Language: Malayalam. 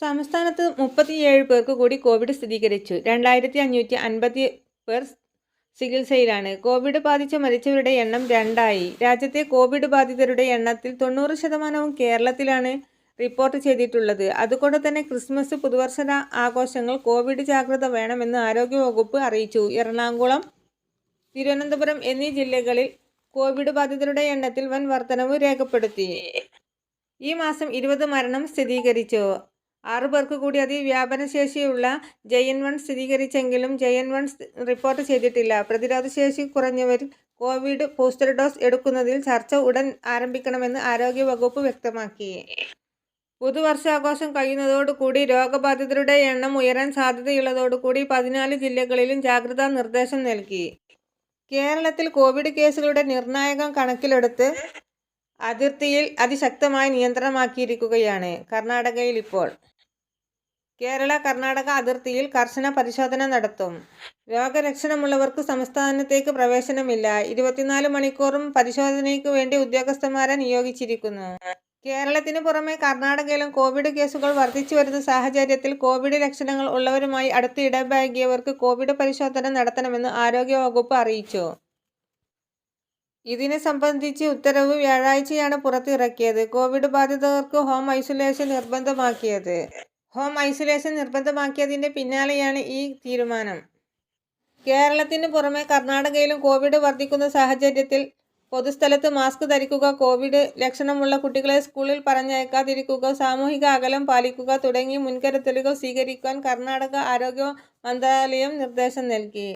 സംസ്ഥാനത്ത് മുപ്പത്തിയേഴ് പേർക്ക് കൂടി കോവിഡ് സ്ഥിരീകരിച്ചു. രണ്ടായിരത്തി അഞ്ഞൂറ്റി അൻപത്തി പേർ ചികിത്സയിലാണ്. കോവിഡ് ബാധിച്ച് മരിച്ചവരുടെ എണ്ണം രണ്ടായി. രാജ്യത്തെ കോവിഡ് ബാധിതരുടെ എണ്ണത്തിൽ തൊണ്ണൂറ് ശതമാനവും കേരളത്തിലാണ് റിപ്പോർട്ട് ചെയ്തിട്ടുള്ളത്. അതുകൊണ്ട് തന്നെ ക്രിസ്മസ് പുതുവർഷ ആഘോഷങ്ങൾ കോവിഡ് ജാഗ്രത വേണമെന്ന് ആരോഗ്യവകുപ്പ് അറിയിച്ചു. എറണാകുളം തിരുവനന്തപുരം എന്നീ ജില്ലകളിൽ കോവിഡ് ബാധിതരുടെ എണ്ണത്തിൽ വൻ വർധനവ് രേഖപ്പെടുത്തി. ഈ മാസം ഇരുപത് മരണം സ്ഥിരീകരിച്ചു. ആറു പേർക്ക് കൂടി അതിവ്യാപനശേഷിയുള്ള ജയൻ വൺ സ്ഥിരീകരിച്ചെങ്കിലും ജയൻ വൺ റിപ്പോർട്ട് ചെയ്തിട്ടില്ല. പ്രതിരോധശേഷി കുറഞ്ഞവരിൽ കോവിഡ് ബൂസ്റ്റർ ഡോസ് എടുക്കുന്നതിൽ ചർച്ച ഉടൻ ആരംഭിക്കണമെന്ന് ആരോഗ്യവകുപ്പ് വ്യക്തമാക്കി. പുതുവർഷാഘോഷം കഴിയുന്നതോടുകൂടി രോഗബാധിതരുടെ എണ്ണം ഉയരാൻ സാധ്യതയുള്ളതോടുകൂടി പതിനാല് ജില്ലകളിലും ജാഗ്രതാ നിർദ്ദേശം നൽകി. കേരളത്തിൽ കോവിഡ് കേസുകളുടെ നിർണായകം കണക്കിലെടുത്ത് അതിർത്തിയിൽ അതിശക്തമായ നിയന്ത്രണമാക്കിയിരിക്കുകയാണ് കർണാടകയിൽ ഇപ്പോൾ. കേരള കർണാടക അതിർത്തിയിൽ കർശന പരിശോധന നടത്തും. രോഗലക്ഷണമുള്ളവർക്ക് സംസ്ഥാനത്തേക്ക് പ്രവേശനമില്ല. ഇരുപത്തിനാല് മണിക്കൂറും പരിശോധനയ്ക്ക് വേണ്ടി ഉദ്യോഗസ്ഥന്മാരെ നിയോഗിച്ചിരിക്കുന്നു. കേരളത്തിന് പുറമെ കർണാടകയിലും കോവിഡ് കേസുകൾ വർദ്ധിച്ചു വരുന്ന സാഹചര്യത്തിൽ കോവിഡ് ലക്ഷണങ്ങൾ ഉള്ളവരുമായി അടുത്ത് ഇടപഴകിയവർക്ക് കോവിഡ് പരിശോധന നടത്തണമെന്ന് ആരോഗ്യവകുപ്പ് അറിയിച്ചു. ഇതിനെ സംബന്ധിച്ച് ഉത്തരവ് വ്യാഴാഴ്ചയാണ് പുറത്തിറക്കിയത്. കോവിഡ് ബാധിതർക്ക് ഹോം ഐസൊലേഷൻ നിർബന്ധമാക്കിയത്. ഹോം ഐസൊലേഷൻ നിർബന്ധമാക്കിയതിന്റെ പിന്നാലെയാണ് ഈ തീരുമാനം. കേരളത്തിന് പുറമെ കർണാടകയിലും കോവിഡ് വർദ്ധിക്കുന്ന സാഹചര്യത്തിൽ പൊതുസ്ഥലത്ത് മാസ്ക് ധരിക്കുക കോവിഡ് ലക്ഷണമുള്ള കുട്ടികളെ സ്കൂളിൽ പറഞ്ഞയക്കാതിരിക്കുക സാമൂഹിക അകലം പാലിക്കുക തുടങ്ങിയ മുൻകരുതലുകൾ സ്വീകരിക്കാൻ കർണാടക ആരോഗ്യ മന്ത്രാലയം നിർദ്ദേശം നൽകി.